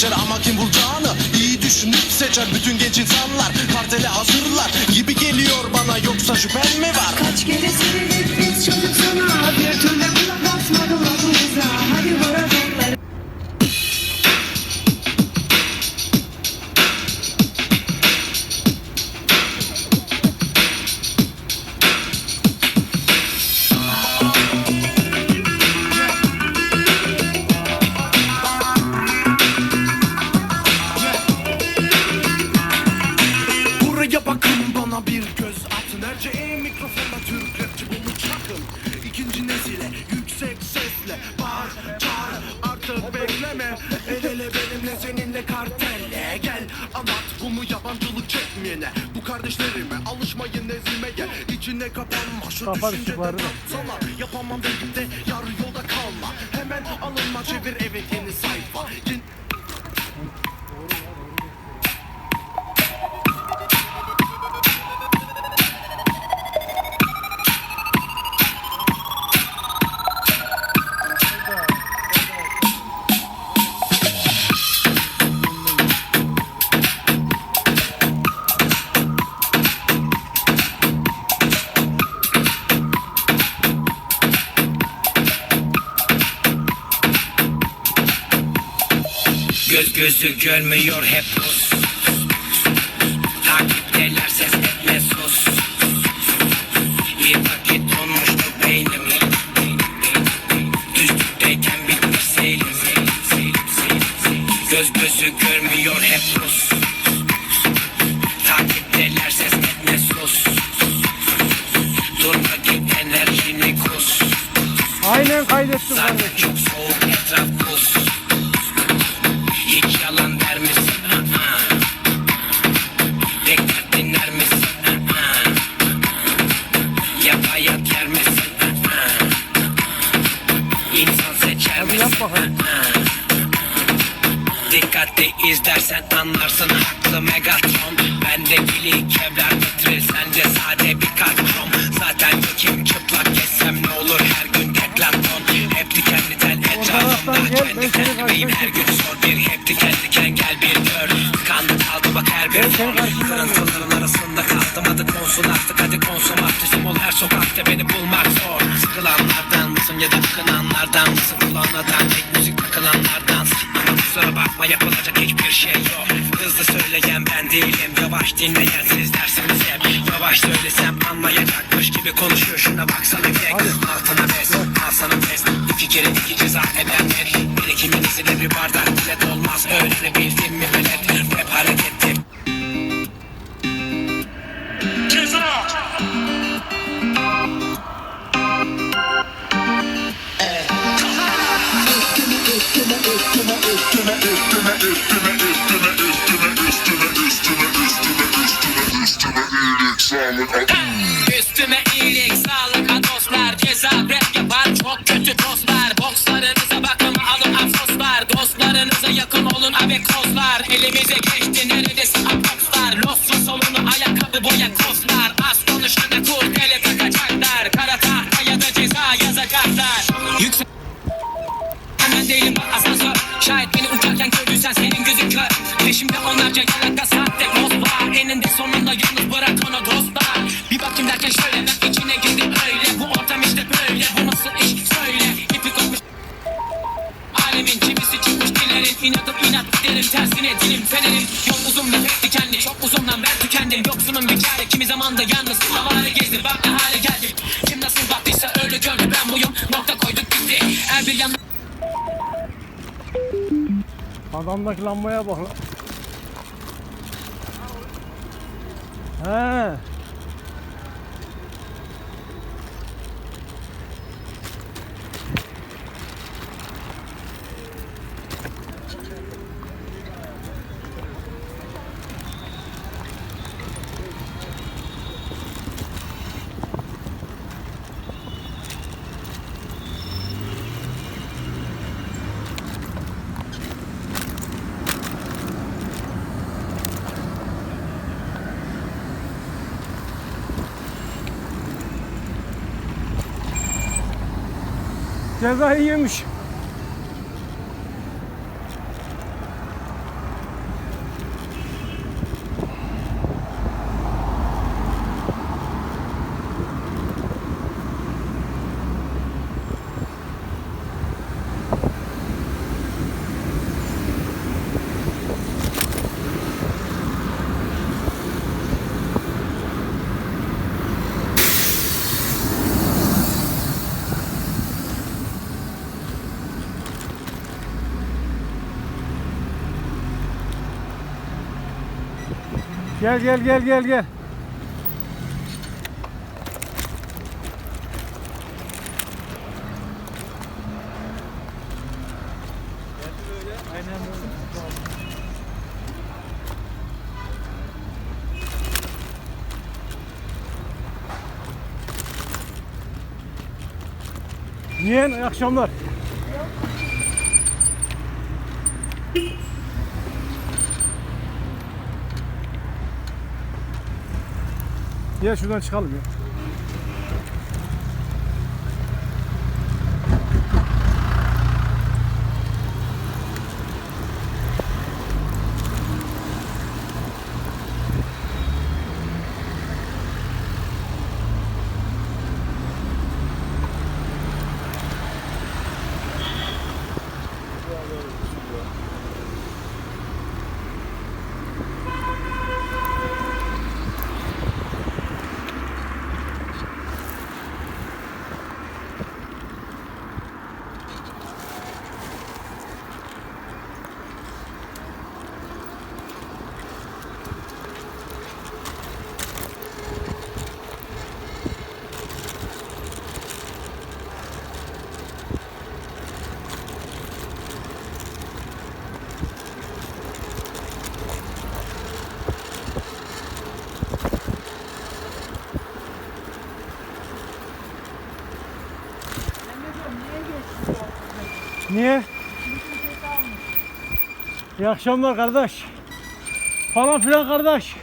geçer ama kim bulacağını? İyi düşünüp seçer bütün genç insanlar. Kartele hazırlar gibi geliyor bana. Yoksa şüphen mi var? Kaç kere söyledik biz çocuk sana? Bir türlü sesle Bağır çağır artık bekleme. El ele benimle seninle kartelle. Gel anlat bunu yabancılık çekmeyene? Bu kardeşlerime alışmayın ezilmeye. İçine kapanma şu Kapat düşüncede sana Yapamam deyip de gözü görmüyor hep pus Takipteler ses etme sus. Bir vakit donmuştu beynim Düzlükteyken bitmiş seyrim Göz gözü görmüyor hep pus Takipteler ses etme sus. Durma git enerjini kus. Aynen kaydettim kardeşim. Anlarsın haklı Megatron. Bende bili kevlar metre sende sade bir karton Zaten kim çıplak kessem ne olur her gün deklaton Hep dikenli tel etrafımda kendi kendimeyim. her gün sor bir hep diken diken gel bir gör. Tıkandı kaldı bak her bir karşımdan Kırıntıların arasında kaldım hadi konsul artık hadi konsum artistım ol her sokakta beni bulmak zor. Sıkılanlardan mısın ya da akınanlardan mısın? Kulağına kusura bakma yapılacak hiçbir şey yok. Hızlı söyleyen ben değilim. Yavaş dinleyen siz dersiniz hep. Yavaş söylesem anlayacakmış gibi konuşuyor. Şuna baksana tek. Altına bes. Al sana test. İki kere iki ceza edenler Bir ikiminizi de bir bardak bile dolmaz. Öğrenebildim mi? velet Üstüme iyilik sağlık dostlar Ceza yapar çok kötü dostlar. Bokslarınıza bakın alın afoslar Dostlarınıza yakın olun abekozlar Elimize geçti neredesin Peşimde onlarca yalaka sahte var. Eninde sonunda yalnız bırak onu dostlar. Bir bakayım derken şöyle ben içine girdim öyle. Bu ortam işte böyle. Bu nasıl iş? Söyle. İpi kopmuş Alemin çivisi çıkmış dillerin. İnadım inat giderim. Tersine dilim fenerim. Yol uzun ve pek dikenli. Çok uzundan ben tükendim. Yoksunun bir çare. Kimi zaman da yalnız havaları gezdi Bak ne hale geldik Kim nasıl baktıysa öyle gördü. Ben buyum. Nokta koyduk bitti Her bir yandan Adamdaki lambaya bak lan. 嗯。Ceza yiyormuş. Gel gel gel gel gel. İyi akşamlar. Gel şuradan çıkalım ya. Niye? İyi akşamlar kardeş. Falan filan kardeş.